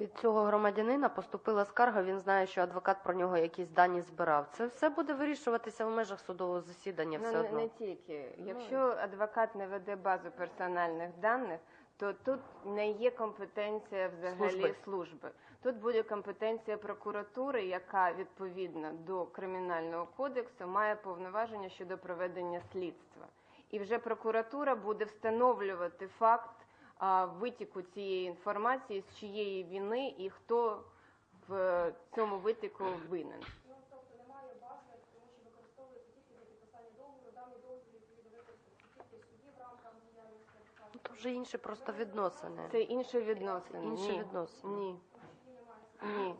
Від цього громадянина поступила скарга. Він знає, що адвокат про нього якісь дані збирав. Це все буде вирішуватися в межах судового засідання. Ну, Все не, одно. не тільки. Якщо адвокат не веде базу персональних даних, то тут не є компетенція взагалі Служби. служби. Тут буде компетенція прокуратури, яка відповідно до кримінального кодексу має повноваження щодо проведення слідства. І вже прокуратура буде встановлювати факт витіку цієї інформації, з чиєї вини і хто в цьому витіку винен. Ну, тобто. Ну, вже інші просто відносини. Це інші відносини. Інші Ні. відносини. Ні. Ні.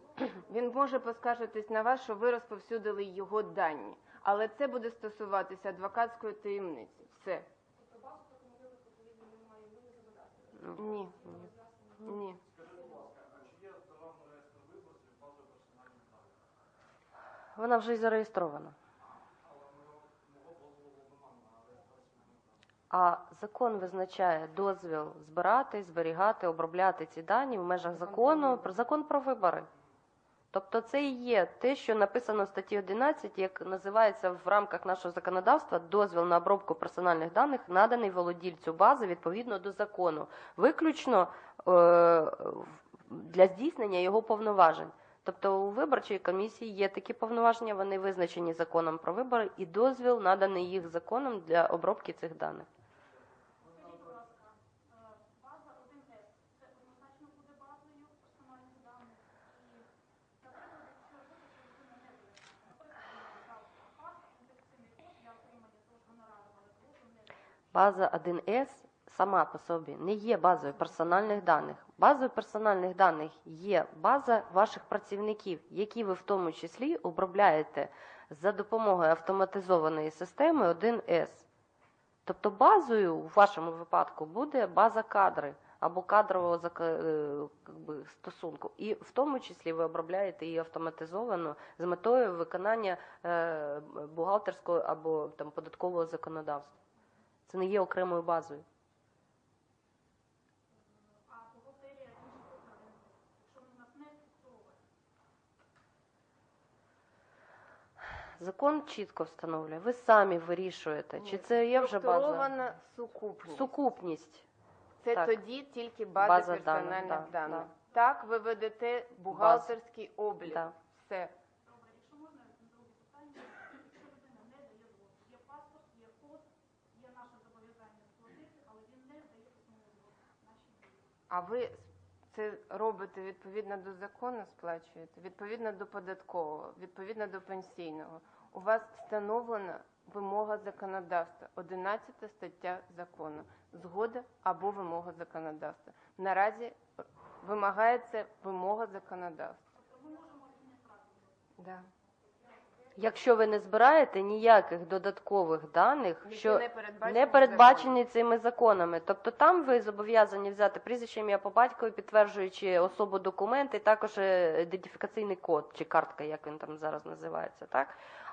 Він може поскаржитись на вас, що ви розповсюдили його дані. Але це буде стосуватися адвокатської таємниці. Все. Тобто базу в такому випадку відповідно немає, ви не зобов'язані. Ні. Ні. Вона вже й зареєстрована. А закон визначає дозвіл збирати, зберігати, обробляти ці дані в межах закону, закон про вибори. Тобто це і є те, що написано в статті 11, як називається в рамках нашого законодавства дозвіл на обробку персональних даних, наданий володільцю бази відповідно до закону, виключно е, для здійснення його повноважень. Тобто у виборчої комісії є такі повноваження, вони визначені законом про вибори, і дозвіл наданий їх законом для обробки цих даних. Скажіть, будь ласка, е, база 1С, це однозначно буде базою персональних даних? І, наприклад, якщо випадку людина не виявила, наприклад, вона взяв паспорт, ідентифікаційний код для отримання того ж гонорару, але квоту не виявила. База 1С сама по собі не є базою персональних даних. Базою персональних даних є база ваших працівників, які ви в тому числі обробляєте за допомогою автоматизованої системи 1С. Тобто базою у вашому випадку буде база кадри або кадрового е, стосунку. І в тому числі ви обробляєте її автоматизовано з метою виконання е, бухгалтерського або там податкового законодавства. Це не є окремою базою. Закон чітко встановлює. Ви самі вирішуєте, чи це є вже база Структурована сукупність. сукупність. Це так. тоді тільки база, База персональних даних, даних. да, да. Так, ви ведете бухгалтерський облік. Да. Все. Добре, якщо можна друге питання, якщо людина не дає згоду, є паспорт, є код, є наше зобов'язання сплатити, але він не дає письмову згоду. Наші дії. А ви це робите відповідно до закону, сплачуєте, відповідно до податкового, відповідно до пенсійного. У вас встановлена вимога законодавства, 11 стаття закону, згода або вимога законодавства. Наразі вимагається вимога законодавства. Тобто ми можемо. Да. Якщо ви не збираєте ніяких додаткових даних, Які що не передбачені не передбачені цими законами, тобто там ви зобов'язані взяти прізвище ім'я по батькові, підтверджуючи особу документи, також е, ідентифікаційний код чи картка, як він там зараз називається, так.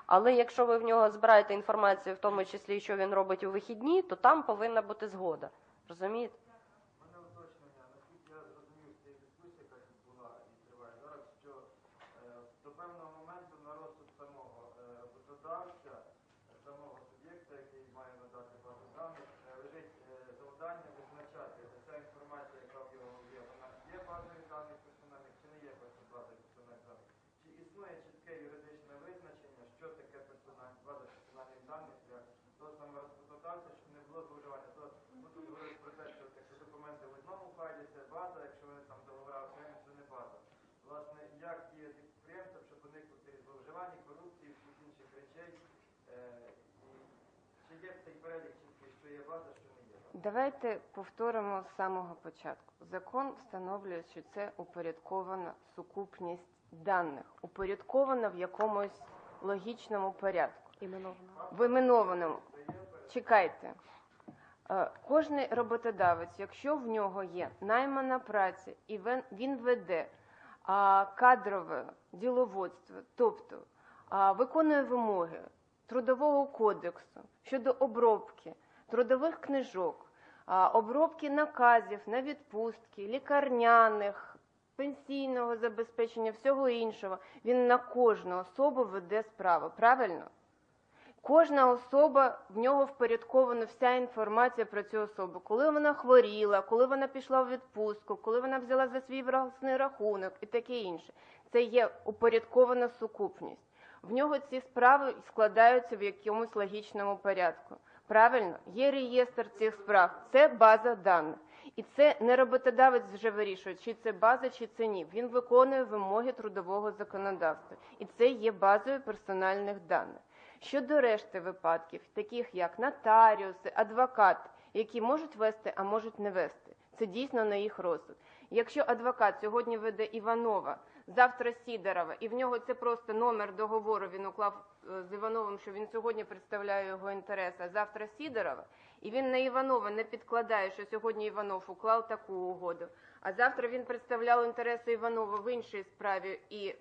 Але якщо ви в нього збираєте інформацію, в тому числі, що він робить у вихідні, то там повинна бути згода. Розумієте? У мене уточнення, наскільки я зрозумів з цієї дискусії, яка тут була і триває зараз, що е, до певного моменту на розсуд самого е, роботодавця, е, самого суб'єкта, який має надати базу даних, е, лежить е, завдання визначати, чи ця інформація, яка в його є, вона є базою даних персональних, чи не є просто базою персональних даних. Чи існує чітке юридичне визначення, що таке персональна база персональних даних для того самого роботодавця, щоб не було зловживання. То ми тут говорили про те, що якщо документи в одному файлі, це база, якщо вони там договори окремі, це не база. Власне, як діяти підприємцям, щоб уникнути зловживань, корупції, всіх інших речей, е, і чи є цей перелік чіткий, що є база, що не є база? Давайте повторимо з самого початку. Закон встановлює, що це упорядкована сукупність даних, упорядкована в якомусь логічному порядку. В іменованому. Чекайте. Е, Кожний роботодавець, якщо в нього є наймана праця і він веде кадрове діловодство, тобто виконує вимоги трудового кодексу щодо обробки трудових книжок, обробки наказів на відпустки, лікарняних пенсійного забезпечення, всього іншого. Він на кожну особу веде справу. Правильно? Кожна особа в нього впорядкована вся інформація про цю особу. Коли вона хворіла, коли вона пішла в відпустку, коли вона взяла за свій власний рахунок і таке інше. Це є упорядкована сукупність. В нього ці справи складаються в якомусь логічному порядку. Правильно, є реєстр цих справ, це база даних. І це не роботодавець вже вирішує, чи це база, чи це ні. Він виконує вимоги трудового законодавства. І це є базою персональних даних. Щодо решти випадків, таких як нотаріуси, адвокати, які можуть вести, а можуть не вести. Це дійсно на їх розсуд. Якщо адвокат сьогодні веде Іванова, завтра Сідорова, і в нього це просто номер договору, він уклав е, з Івановим, що він сьогодні представляє його інтереси, а завтра Сідорова, і він на Іванова не підкладає, що сьогодні Іванов уклав таку угоду, а завтра він представляв інтереси Іванова в іншій справі, і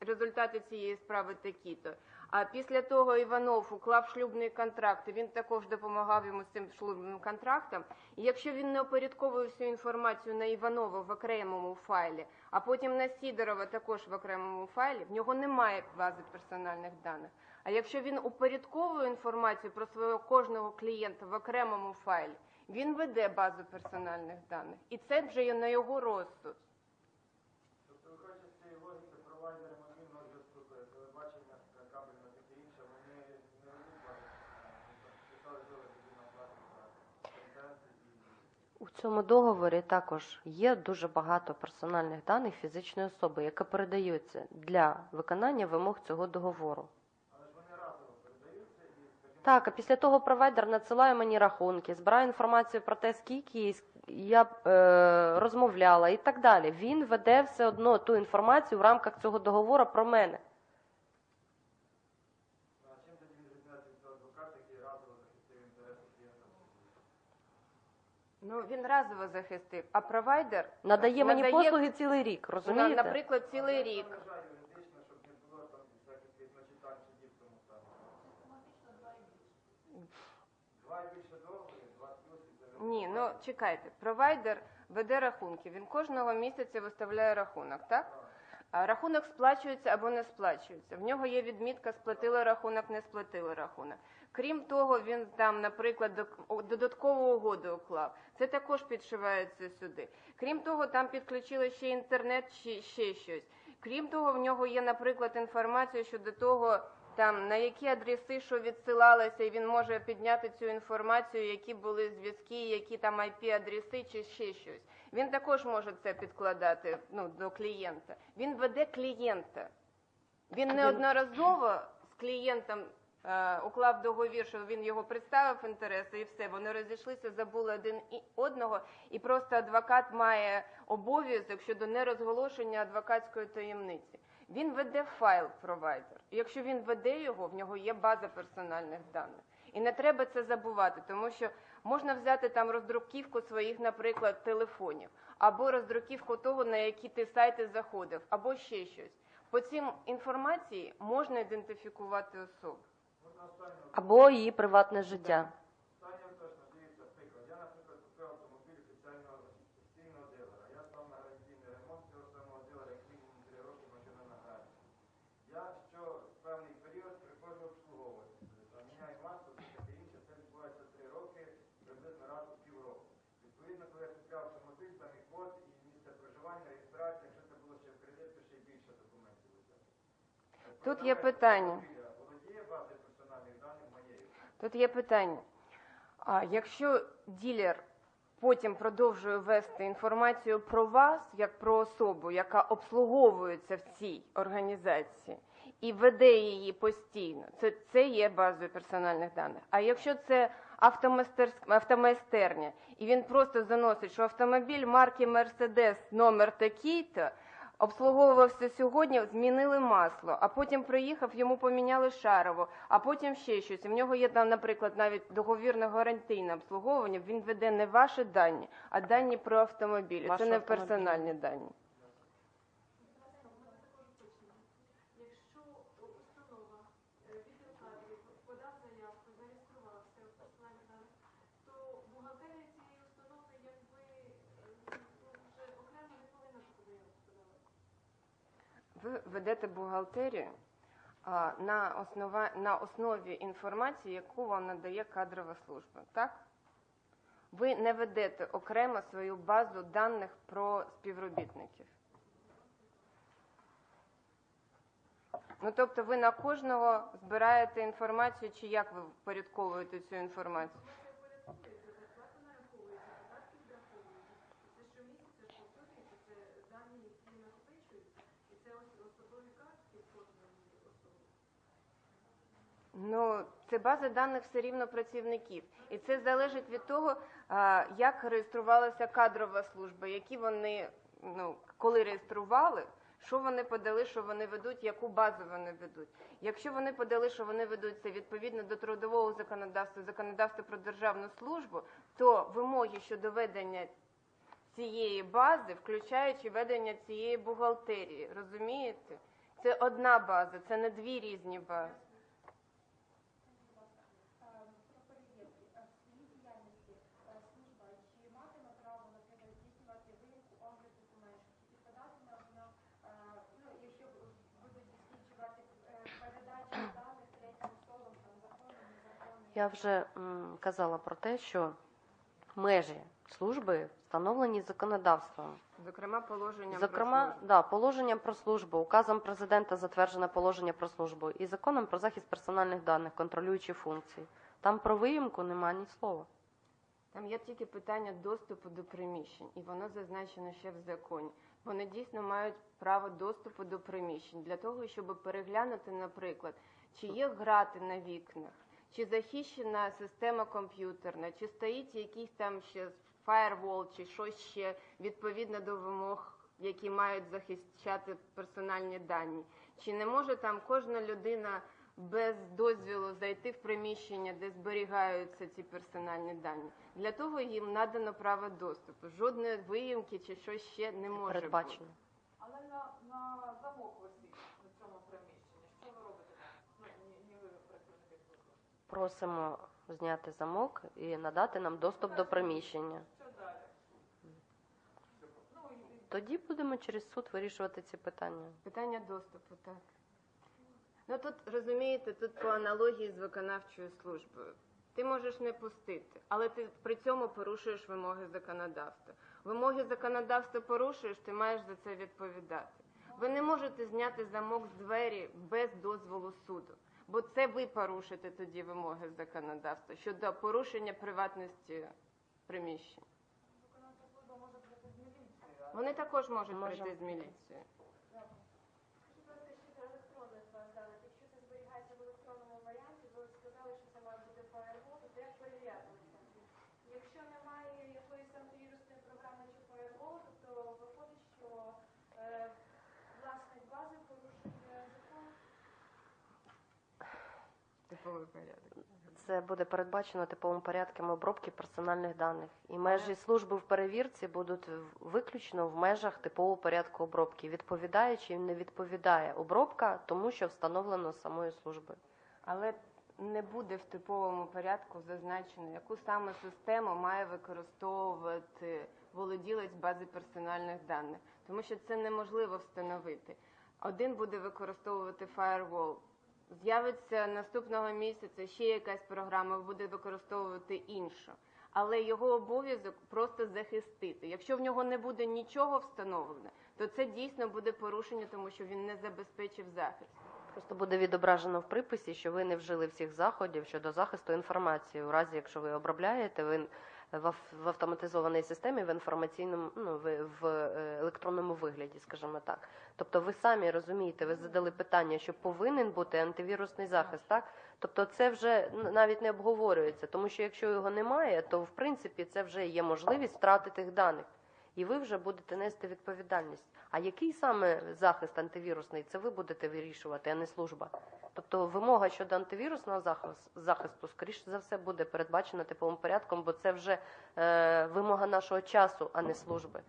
результати цієї справи такі-то. А після того Іванов уклав шлюбний контракт, і він також допомагав йому з цим шлюбним контрактом. І якщо він не опорядковує всю інформацію на Іванова в окремому файлі, а потім на Сідорова також в окремому файлі, в нього немає бази персональних даних. А якщо він упорядковує інформацію про свого кожного клієнта в окремому файлі, він веде базу персональних даних. І це вже є на його розсуд. Тобто, виходячи з цієї логіки, провайдери мобільного зв'язку, телебачення, кабельне таке інше, вони не ведуть базу. Писали договір тоді на плату за контент цьому договорі також є дуже багато персональних даних фізичної особи, які передаються для виконання вимог цього договору. Так, а після того провайдер надсилає мені рахунки, збирає інформацію про те, скільки я е, розмовляла і так далі. Він веде все одно ту інформацію в рамках цього договору про мене. а чим тоді він відрізняється від адвоката, який разово захистив інтереси клієнта? Ну він разово захистив, а провайдер Надає мені Надає- послуги цілий рік, на, наприклад, цілий рік. Ні, ну чекайте, провайдер веде рахунки. Він кожного місяця виставляє рахунок, так? А рахунок сплачується або не сплачується. В нього є відмітка сплатили рахунок, не сплатили рахунок. Крім того, він там, наприклад, додаткову угоду уклав. Це також підшивається сюди. Крім того, там підключили ще інтернет чи ще щось. Крім того, в нього є, наприклад, інформація щодо того, там на які адреси що відсилалося, і він може підняти цю інформацію, які були зв'язки, які там IP-адреси чи ще щось. Він також може це підкладати ну, до клієнта. Він веде клієнта. Він неодноразово з клієнтом уклав договір, що він його представив інтереси, і все. Вони розійшлися, забули один і одного, і просто адвокат має обов'язок щодо нерозголошення адвокатської таємниці. Він веде файл провайдер. Якщо він веде його, в нього є база персональних даних. І не треба це забувати, тому що можна взяти там роздруківку своїх, наприклад, телефонів, або роздруківку того, на які ти сайти заходив, або ще щось. По цим інформації можна ідентифікувати особу. Або її приватне життя. Останнє точно, дивіться, приклад. Я, наприклад, купив автомобіль офіційного офіційного дилера. Я став на гарантійний ремонт цього самого дилера, як мінімум 3 роки машина на гарантії. Я що в певний період приходжу обслуговувати. Там міняю масло, таке інше, це відбувається 3 роки, приблизно раз у півроку. Відповідно, коли я купляв автомобіль, там і код, і місце проживання, реєстрація, якщо це було ще в кредит, то ще й більше документів. у. Тут є питання. автомобіля Володіє базою персональних даних моєю. Тут є питання. А якщо ділер потім продовжує вести інформацію про вас як про особу, яка обслуговується в цій організації, і веде її постійно, це, це є базою персональних даних. А якщо це автомайстер- автомайстерня, і він просто заносить, що автомобіль марки Мерседес номер такий-то, обслуговувався сьогодні, змінили масло, а потім приїхав, йому поміняли шарово, а потім ще щось. І в нього є там, наприклад, навіть договірне гарантійне обслуговування. Він веде не ваші дані, а дані про автомобіль. Це не персональні дані. Якщо установа е, відеокадрів подав заявку, зареєструвався в персональних даних, то бухгалтерія цієї установи якби е, ну, вже окремо не повинна таку заявку подавати. Ведете бухгалтерію на, основа, на основі інформації, яку вам надає кадрова служба, так? Ви не ведете окремо свою базу даних про співробітників. Ну, тобто ви на кожного збираєте інформацію, чи як ви впорядковуєте цю інформацію? Ну, це база даних все рівно працівників. І це залежить від того, як реєструвалася кадрова служба, які вони, ну, коли реєстрували, що вони подали, що вони ведуть, яку базу вони ведуть. Якщо вони подали, що вони ведуть це відповідно до трудового законодавства, законодавства про державну службу, то вимоги щодо ведення цієї бази, включаючи ведення цієї бухгалтерії, розумієте? Це одна база, це не дві різні бази. Про перевірки. Е, В своїй діяльності е, служба чи матиме право, наприклад, здійснювати виїзд огляд документів, чи підпадатиме вона, е, ну, якщо б- будуть досліджувати е, передачу даних третім особам, там, законом, незаконним? Я вже казала про те, що межі служби встановлені законодавством. Зокрема, положення Зокрема, про службу. да, положенням про службу, указом президента затверджено положення про службу і законом про захист персональних даних, контролюючі функції. Там про виїмку немає ні слова. Там є тільки питання доступу до приміщень, і воно зазначено ще в законі. Вони дійсно мають право доступу до приміщень для того, щоб переглянути, наприклад, чи є грати на вікнах, чи захищена система комп'ютерна, чи стоїть якийсь там ще фаєрвол, чи щось ще відповідно до вимог, які мають захищати персональні дані. Чи не може там кожна людина без дозвілу зайти в приміщення, де зберігаються ці персональні дані. Для того їм надано право доступу. Жодної виїмки чи щось ще не може бути. Але на, на замок висить на цьому приміщенні. Що ви робите? Ну, ні, ні ви працівники служби. Просимо зняти замок і надати нам доступ до приміщення. Тоді будемо через суд вирішувати ці питання. Питання доступу, так. Ну тут розумієте, тут по аналогії з виконавчою службою. Ти можеш не пустити, але ти при цьому порушуєш вимоги законодавства. Вимоги законодавства порушуєш, ти маєш за це відповідати. Ви не можете зняти замок з двері без дозволу суду, бо це ви порушите тоді вимоги законодавства щодо порушення приватності приміщень. Вони також можуть прийти з міліцією. Скажіть, будь ласка, ще про електронних баз даних. Якщо це зберігається в електронному варіанті, ви сказали, що це має бути фаєрвол, то як перевіряти це? Якщо немає якоїсь антивірусної програми чи фаєрволу, то виходить, що е, власник бази порушує закон. Типовий порядок. Це буде передбачено типовим порядком обробки персональних даних. І межі служби в перевірці будуть виключно в межах типового порядку обробки. Відповідає чи не відповідає обробка тому, що встановлено самою службою. Але не буде в типовому порядку зазначено, яку саме систему має використовувати володілець бази персональних даних, тому що це неможливо встановити. Один буде використовувати Firewall, з'явиться наступного місяця ще якась програма, буде використовувати іншу. Але його обов'язок просто захистити. Якщо в нього не буде нічого встановлено, то це дійсно буде порушення, тому що він не забезпечив захист. Просто буде відображено в приписі, що ви не вжили всіх заходів щодо захисту інформації. У разі, якщо ви обробляєте, ви в автоматизованій системі в інформаційному, ну в, е, електронному вигляді, скажімо так. Тобто, ви самі розумієте, ви задали питання, що повинен бути антивірусний захист, так? Тобто, це вже навіть не обговорюється, тому що якщо його немає, то в принципі це вже є можливість втрати тих даних. І ви вже будете нести відповідальність. А який саме захист антивірусний, це ви будете вирішувати, а не служба. Тобто вимога щодо антивірусного захисту, захисту, скоріш за все, буде передбачена типовим порядком, бо це вже е, вимога нашого часу, а не служби.